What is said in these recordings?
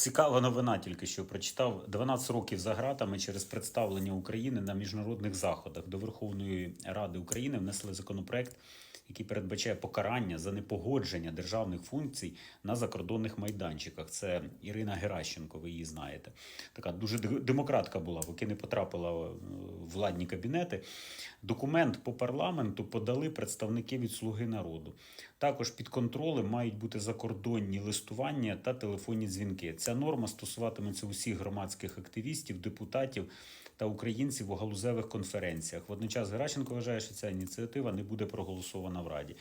Цікава новина тільки що прочитав. 12 років за ґратами через представлення України на міжнародних заходах до Верховної Ради України внесли законопроект, який передбачає покарання за непогодження державних функцій на закордонних майданчиках. Це Ірина Геращенко, ви її знаєте. Така дуже демократка була, поки не потрапила е, владні кабінети. Документ по парламенту подали представники від Слуги народу. Також під контролем мають бути закордонні листування та телефонні дзвінки. Ця норма стосуватиметься усіх громадських активістів, депутатів та українців у галузевих конференціях. Водночас Геращенко вважає, що ця ініціатива не буде проголосована в Раді.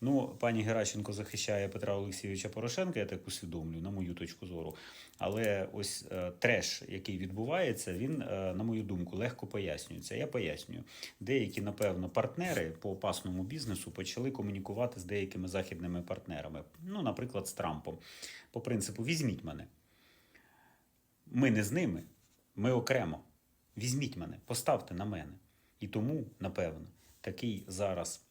Ну, пані Геращенко захищає Петра Олексійовича Порошенка, я так усвідомлюю, на мою точку зору. Але ось е, треш, який відбувається, він, е, на мою думку, легко пояснюється. Я пояснюю. Деякі, напевно, партнери по опасному бізнесу почали комунікувати з деякими західними партнерами. Ну, наприклад, з Трампом. По принципу, візьміть мене. Ми не з ними, ми окремо. Візьміть мене, поставте на мене. І тому, напевно, такий зараз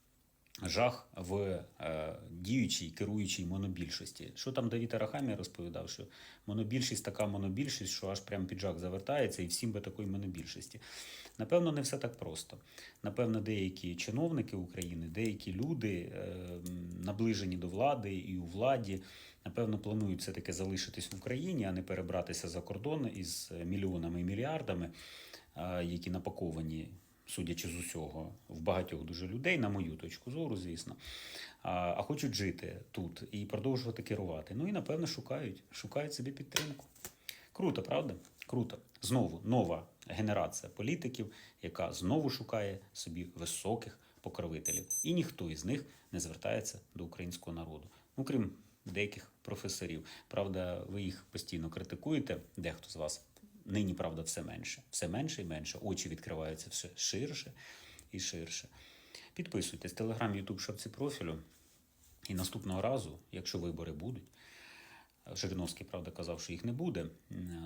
жах в е, діючій керуючій монобільшості. Що там Давід Арахамія розповідав, що монобільшість така монобільшість, що аж прям піджак завертається, і всім би такої монобільшості. Напевно, не все так просто. Напевно, деякі чиновники України, деякі люди, е, наближені до влади і у владі, напевно, планують все-таки залишитись в Україні, а не перебратися за кордон із мільйонами і мільярдами, е, які напаковані судячи з усього, в багатьох дуже людей, на мою точку зору, звісно, а, хочуть жити тут і продовжувати керувати. Ну і напевно шукають, шукають собі підтримку. Круто, правда? Круто. Знову нова генерація політиків, яка знову шукає собі високих покровителів. І ніхто із них не звертається до українського народу. Ну, крім деяких професорів. Правда, ви їх постійно критикуєте, дехто з вас. Нині, правда, все менше. Все менше і менше. Очі відкриваються все ширше і ширше. Підписуйтесь Телеграм, Ютуб, шапці профілю. І наступного разу, якщо вибори будуть, Жириновський, правда, казав, що їх не буде.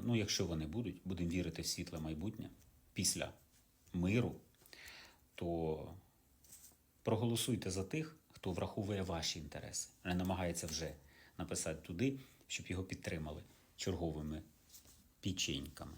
Ну, якщо вони будуть, будемо вірити в світле майбутнє після миру, то проголосуйте за тих, хто враховує ваші інтереси, не намагається вже написати туди, щоб його підтримали черговими печеньками.